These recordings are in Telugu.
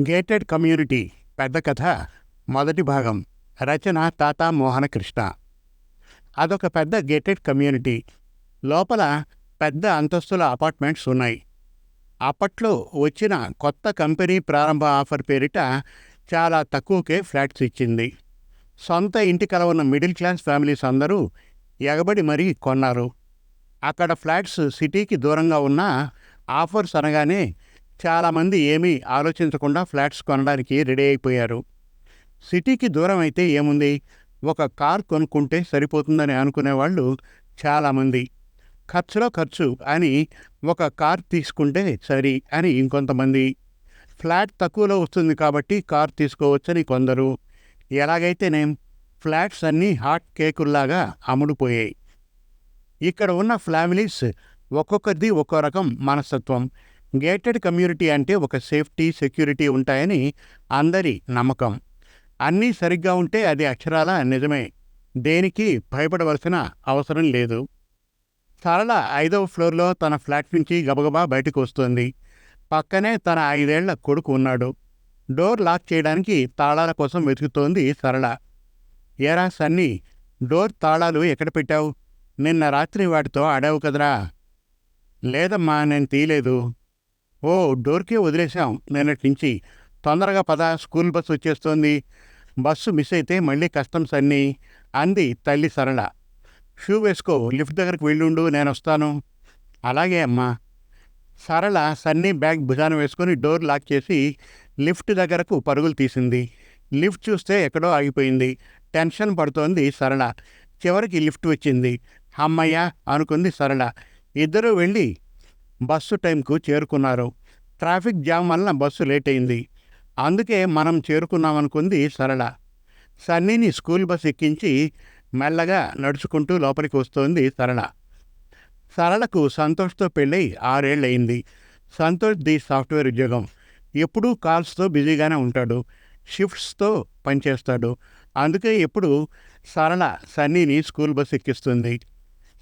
గేటెడ్ కమ్యూనిటీ పెద్ద కథ మొదటి భాగం రచన తాత మోహనకృష్ణ. అదొక పెద్ద గేటెడ్ కమ్యూనిటీ. లోపల పెద్ద అంతస్తుల అపార్ట్మెంట్స్ ఉన్నాయి. అప్పట్లో వచ్చిన కొత్త కంపెనీ ప్రారంభ ఆఫర్ పేరిట చాలా తక్కువకే ఫ్లాట్స్ ఇచ్చింది. సొంత ఇంటి కల ఉన్న మిడిల్ క్లాస్ ఫ్యామిలీస్ అందరూ ఎగబడి మరీ కొన్నారు. అక్కడ ఫ్లాట్స్ సిటీకి దూరంగా ఉన్న ఆఫర్స్ అనగానే చాలామంది ఏమీ ఆలోచించకుండా ఫ్లాట్స్ కొనడానికి రెడీ అయిపోయారు. సిటీకి దూరం అయితే ఏముంది? ఒక కార్ కొనుక్కుంటే సరిపోతుందని అనుకునేవాళ్ళు చాలామంది. ఖర్చులో ఖర్చు అని ఒక కార్ తీసుకుంటే సరి అని ఇంకొంతమంది. ఫ్లాట్ తక్కువలో వస్తుంది కాబట్టి కార్ తీసుకోవచ్చని కొందరు. ఎలాగైతేనేం ఫ్లాట్స్ అన్నీ హాట్ కేకుల్లాగా అమ్ముడుపోయాయి. ఇక్కడ ఉన్న ఫ్యామిలీస్ ఒక్కొక్కరిది ఒక్కో రకం మనస్తత్వం. గేటెడ్ కమ్యూనిటీ అంటే ఒక సేఫ్టీ సెక్యూరిటీ ఉంటాయని అందరి నమ్మకం. అన్నీ సరిగ్గా ఉంటే అది అక్షరాల నిజమే. దేనికి భయపడవలసిన అవసరం లేదు. సరళ ఐదవ ఫ్లోర్లో తన ఫ్లాట్ నుంచి గబగబా బయటకు వస్తుంది. పక్కనే తన ఐదేళ్ళ కొడుకు ఉన్నాడు. డోర్ లాక్ చేయడానికి తాళాల కోసం వెతుకుతోంది సరళ. ఏరా సన్నీ డోర్ తాళాలు ఎక్కడ పెట్టావు? నిన్న రాత్రి వాటితో ఆడావు కదరా? లేదమ్మా నేను తీయలేదు. ఓ డోర్కే వదిలేశాం. నిన్నటి నుంచి తొందరగా పద స్కూల్ బస్సు వచ్చేస్తోంది. బస్సు మిస్ అయితే మళ్ళీ కస్టమ్స్ అన్నీ అంది తల్లి సరళ. షూ వేసుకో లిఫ్ట్ దగ్గరికి వెళ్ళుండు నేను వస్తాను. అలాగే అమ్మా. సరళ సన్నీ బ్యాగ్ భుజాన వేసుకొని డోర్ లాక్ చేసి లిఫ్ట్ దగ్గరకు పరుగులు తీసింది. లిఫ్ట్ చూస్తే ఎక్కడో ఆగిపోయింది. టెన్షన్ పడుతోంది సరళ. చివరికి లిఫ్ట్ వచ్చింది. అమ్మయ్య అనుకుంది సరళ. ఇద్దరూ వెళ్ళి బస్సు టైంకు చేరుకున్నారు. ట్రాఫిక్ జామ్ వలన బస్సు లేట్ అయింది అందుకే మనం చేరుకున్నామనుకుంది సరళ. సన్నీని స్కూల్ బస్ ఎక్కించి మెల్లగా నడుచుకుంటూ లోపలికి వస్తోంది సరళ. సరళకు సంతోష్తో పెళ్ళై ఆరేళ్ళయింది. సంతోష్ ది సాఫ్ట్వేర్ ఉద్యోగం. ఎప్పుడూ కాల్స్తో బిజీగానే ఉంటాడు. షిఫ్ట్స్తో పనిచేస్తాడు. అందుకే ఎప్పుడు సరళ సన్నీని స్కూల్ బస్ ఎక్కిస్తుంది.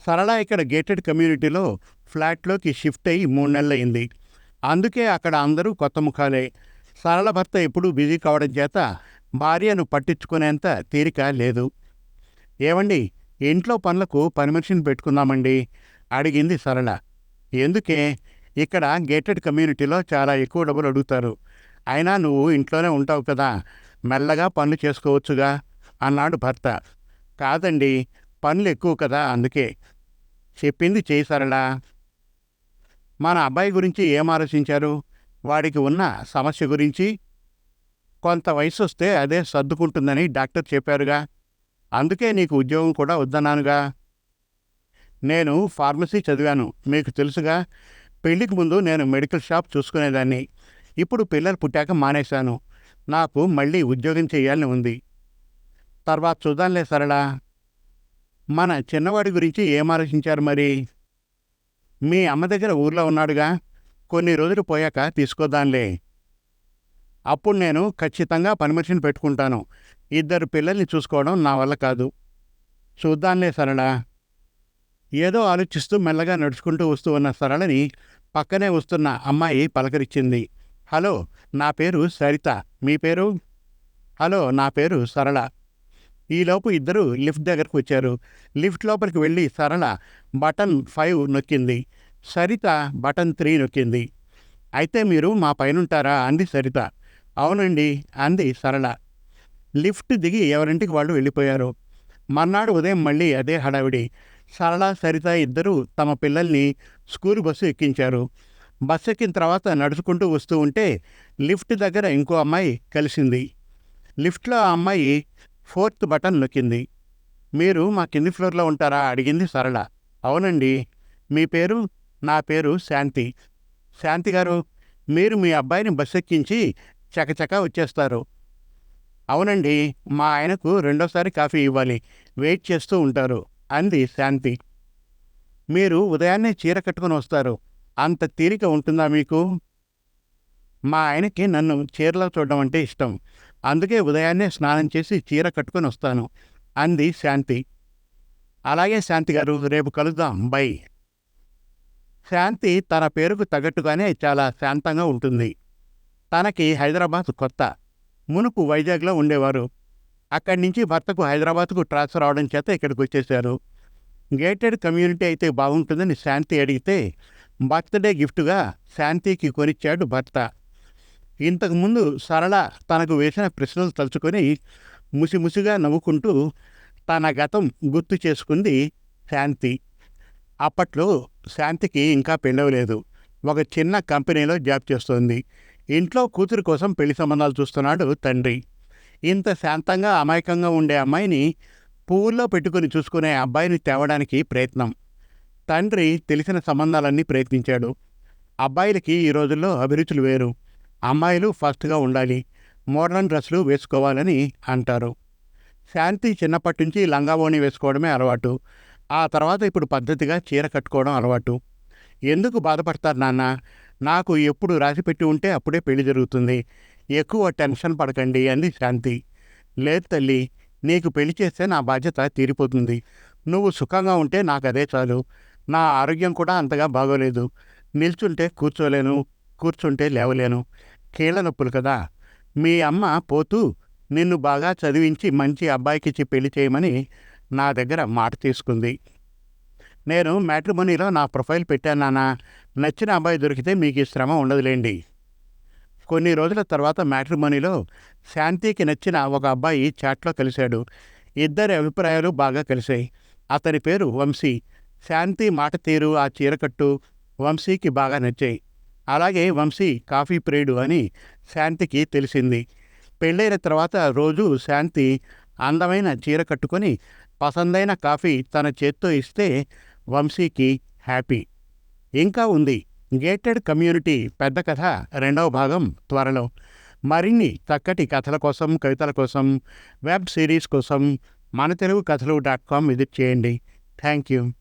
సరళ ఇక్కడ గేటెడ్ కమ్యూనిటీలో ఫ్లాట్లోకి షిఫ్ట్ అయ్యి మూడు నెలలైంది అందుకే అక్కడ అందరూ కొత్త ముఖాలే. సరళ భర్త ఎప్పుడూ బిజీ కావడం చేత భార్యను పట్టించుకునేంత తీరిక లేదు. ఏమండి ఇంట్లో పనులకు పని మనిషిని పెట్టుకుందామండి? అడిగింది సరళ. ఎందుకే? ఇక్కడ గేటెడ్ కమ్యూనిటీలో చాలా ఎక్కువ డబ్బులు అడుగుతారు. అయినా నువ్వు ఇంట్లోనే ఉంటావు కదా మెల్లగా పనులు చేసుకోవచ్చుగా అన్నాడు భర్త. కాదండి పనులు ఎక్కువ కదా అందుకే. చెప్పింది చేయి సరళ మన అబ్బాయి గురించి ఏం ఆలోచించారు? వాడికి ఉన్న సమస్య గురించి? కొంత వయసు వస్తే అదే సర్దుకుంటుందని డాక్టర్ చెప్పారుగా. అందుకే నీకు ఉద్యోగం కూడా వద్దన్నానుగా. నేను ఫార్మసీ చదివాను మీకు తెలుసుగా. పెళ్ళికి ముందు నేను మెడికల్ షాప్ చూసుకునేదాన్ని. ఇప్పుడు పిల్లలు పుట్టాక మానేశాను. నాకు మళ్ళీ ఉద్యోగం చేయాలని ఉంది. తర్వాత చూద్దాంలే సరళా. మన చిన్నవాడి గురించి ఏం ఆలోచించారు మరి? మీ అమ్మ దగ్గర ఊర్లో ఉన్నాడుగా. కొన్ని రోజులు పోయాక తీసుకోదాంలే అప్పుడు నేను ఖచ్చితంగా పనిమనిషిని పెట్టుకుంటాను. ఇద్దరు పిల్లల్ని చూసుకోవడం నా వల్ల కాదు. చూద్దాంలే సరళ. ఏదో ఆలోచిస్తూ మెల్లగా నడుచుకుంటూ వస్తూ ఉన్న సరళని పక్కనే వస్తున్న అమ్మాయి పలకరించింది. హలో నా పేరు సరిత. మీ పేరు? హలో నా పేరు సరళ. ఈలోపు ఇద్దరు లిఫ్ట్ దగ్గరకు వచ్చారు. లిఫ్ట్ లోపలికి వెళ్ళి సరళ బటన్ ఫైవ్ నొక్కింది. సరిత బటన్ త్రీ నొక్కింది. అయితే మీరు మా పైనుంటారా? అంది సరిత. అవునండి అంది సరళ. లిఫ్ట్ దిగి ఎవరింటికి వాళ్ళు వెళ్ళిపోయారు. మర్నాడు ఉదయం మళ్ళీ అదే హడావిడి. సరళ సరిత ఇద్దరూ తమ పిల్లల్ని స్కూల్ బస్సు ఎక్కించారు. బస్సు ఎక్కిన తర్వాత నడుచుకుంటూ వస్తూ ఉంటే లిఫ్ట్ దగ్గర ఇంకో అమ్మాయి కలిసింది. లిఫ్ట్లో ఆ అమ్మాయి ఫోర్త్ బటన్ నొక్కింది. మీరు మా కింది ఫ్లోర్లో ఉంటారా? అడిగింది సరళ. అవునండి. మీ పేరు? నా పేరు శాంతి. శాంతి గారు మీరు మీ అబ్బాయిని బస్ ఎక్కించి చకచకా వచ్చేస్తారు. అవునండి. మా ఆయనకు రెండోసారి కాఫీ ఇవ్వాలి. వెయిట్ చేస్తూ ఉంటారు అంది శాంతి. మీరు ఉదయాన్నే చీర కట్టుకొని వస్తారు. అంత తీరిక ఉంటుందా మీకు? మా ఆయనకి నన్ను చీరలో చూడడం అంటే ఇష్టం. అందుకే ఉదయాన్నే స్నానం చేసి చీర కట్టుకొని వస్తాను అంది శాంతి. అలాగే శాంతి గారు రేపు కలుద్దాం బై. శాంతి తన పేరుకు తగ్గట్టుగానే చాలా శాంతంగా ఉంటుంది. తనకి హైదరాబాద్ కొత్త. మునుపు వైజాగ్లో ఉండేవారు. అక్కడి నుంచి భర్తకు హైదరాబాద్కు ట్రాన్స్ఫర్ అవడం చేత ఇక్కడికి వచ్చేశారు. గేటెడ్ కమ్యూనిటీ అయితే బాగుంటుందని శాంతి అడిగితే బర్త్డే గిఫ్ట్గా శాంతికి కొనిచ్చాడు భర్త. ఇంతకుముందు సరళ తనకు వేసిన ప్రశ్నలు తలుచుకొని ముసిముసిగా నవ్వుకుంటూ తన గతం గుర్తు చేసుకుంది శాంతి. అప్పట్లో శాంతికి ఇంకా పెళ్ళవలేదు ఒక చిన్న కంపెనీలో జాబ్ చేస్తోంది. ఇంట్లో కూతురు కోసం పెళ్ళి సంబంధాలు చూస్తున్నాడు తండ్రి. ఇంత శాంతంగా అమాయకంగా ఉండే అమ్మాయిని పువ్వుల్లో పెట్టుకుని చూసుకునే అబ్బాయిని తేవడానికి ప్రయత్నం. తండ్రి తెలిసిన సంబంధాలన్నీ ప్రయత్నించాడు. అబ్బాయిలకి ఈ రోజుల్లో అభిరుచులు వేరు. అమ్మాయిలు ఫస్ట్గా ఉండాలి మోడర్న్ డ్రెస్సులు వేసుకోవాలని అంటారు. శాంతి చిన్నప్పటి నుంచి లంగావోణి వేసుకోవడమే అలవాటు. ఆ తర్వాత ఇప్పుడు పద్ధతిగా చీర కట్టుకోవడం అలవాటు. ఎందుకు బాధపడతారు నాన్న? నాకు ఎప్పుడు రాసిపెట్టి ఉంటే అప్పుడే పెళ్ళి జరుగుతుంది. ఎక్కువ టెన్షన్ పడకండి అంది శాంతి. లేదు తల్లి నీకు పెళ్ళి చేస్తే నా బాధ్యత తీరిపోతుంది. నువ్వు సుఖంగా ఉంటే నాకు అదే చాలు. నా ఆరోగ్యం కూడా అంతగా బాగోలేదు. నిల్చుంటే కూర్చోలేను కూర్చుంటే లేవలేను. కీళ్ళ నొప్పులు కదా. మీ అమ్మ పోతూ నిన్ను బాగా చదివించి మంచి అబ్బాయికిచ్చి పెళ్ళి చేయమని నా దగ్గర మాట తీసుకుంది. నేను మ్యాట్రిమోనీలో నా ప్రొఫైల్ పెట్టాను నాన్న. నచ్చిన అబ్బాయి దొరికితే మీకు ఈ శ్రమ ఉండదులేండి. కొన్ని రోజుల తర్వాత మ్యాట్రిమోనీలో శాంతికి నచ్చిన ఒక అబ్బాయి చాట్లో కలిశాడు. ఇద్దరి అభిప్రాయాలు బాగా కలిశాయి. అతని పేరు వంశీ. శాంతి మాట తీరు ఆ చీరకట్టు వంశీకి బాగా నచ్చాయి. అలాగే వంశీ కాఫీ ప్రియుడు అని శాంతికి తెలిసింది. పెళ్ళైన తర్వాత రోజు శాంతి అందమైన చీర కట్టుకొని పసందైన కాఫీ తన చేత్తో ఇస్తే వంశీకి హ్యాపీ. ఇంకా ఉంది. గేటెడ్ కమ్యూనిటీ పెద్ద కథ రెండవ భాగం త్వరలో. మరిన్ని చక్కటి కథల కోసం కవితల కోసం వెబ్ సిరీస్ కోసం మన తెలుగు కథలు డాట్ కామ్ విజిట్ చేయండి. Thank you